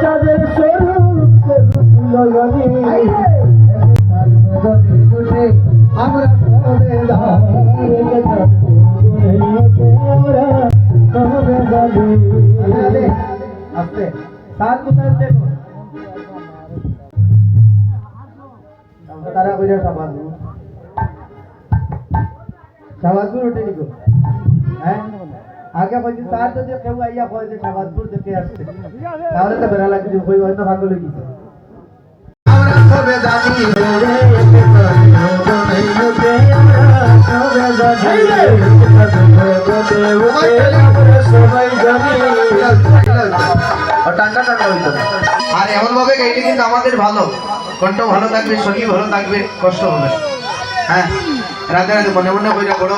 চাঁদের আমরা আস্তে সাত কোথায় দেখো তারা কইরা সাবাজু সাবাজপুর উঠে নিকো হ্যাঁ আগে বলছি স্যার যদি কেউ আইয়া কয় যে সাবাজপুর দেখে আসছে, তাহলে তো বেড়া লাগছে কই হয়তো ভাগ্য লেগেছে আমরা সবে জানি আর এমন ভাবে গাইলে কিন্তু আমাদের ভালো। কণ্ঠ ভালো থাকবে শরীর ভালো থাকবে, কষ্ট হবে। হ্যাঁ রাতে রাতে মনে মনে কইরা বড়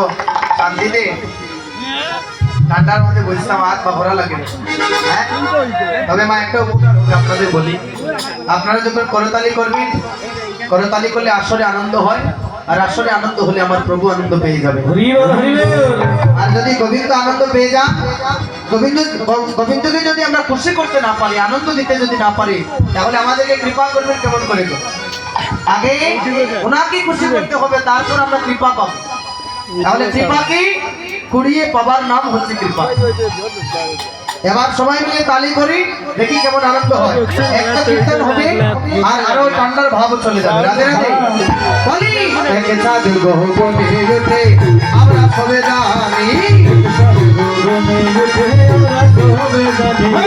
শান্তিতে। ঠান্ডার মধ্যে বসতাম হাত বা ভরা লাগে হ্যাঁ? তবে মা, একটা উপকার আপনাদের বলি। আপনারা যখন করতালি করবেন করতালি করলে আসরে আনন্দ হয়, আর আসরে আনন্দ হলে আমার প্রভু আনন্দ পেয়ে যাবে। আর যদি গোবিন্দ আনন্দ পেয়ে যান, গোবিন্দ, গোবিন্দকে যদি আমরা খুশি করতে না পারি, আনন্দ দিতে যদি না পারি, তাহলে আমাদেরকে কৃপা করবেন কেমন করে আগে ওনাকে খুশি করতে হবে, তারপর আমরা কৃপা পাবো। তাহলে কৃপা কি? কুড়িয়ে পাবার নাম হচ্ছে কৃপা। এবার সবাই মিলে তালি করি দেখি কেমন আনন্দ হয়। একটা কীর্তন হবে আর আরও ঠান্ডার ভাব চলে যাবে। রাধে রাধে। বলি একে চাঁদ গহবনে ওঠে আমরা সবে জানি। সবে তুমি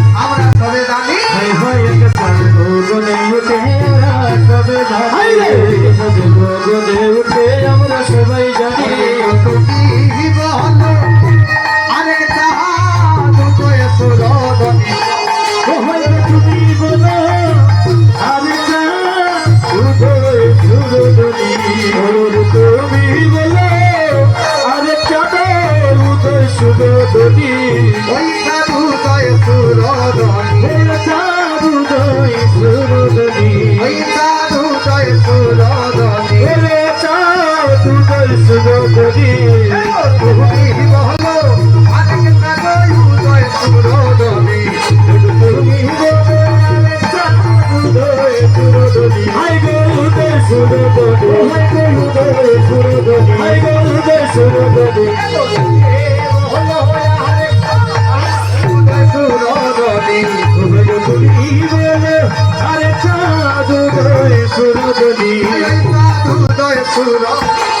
আমরা সবে জানি সুরদনি তুমি বলো আরেকটা দুটোয় সুরদনি তুমি বলো আরে চাঁদ উদয় সুরদনি হাই গো উদয় সুরদনি হাই গো উদয় সুরদনি হাই গো উদয় সুরদনি আরে চাঁদ উদয় সুরদনি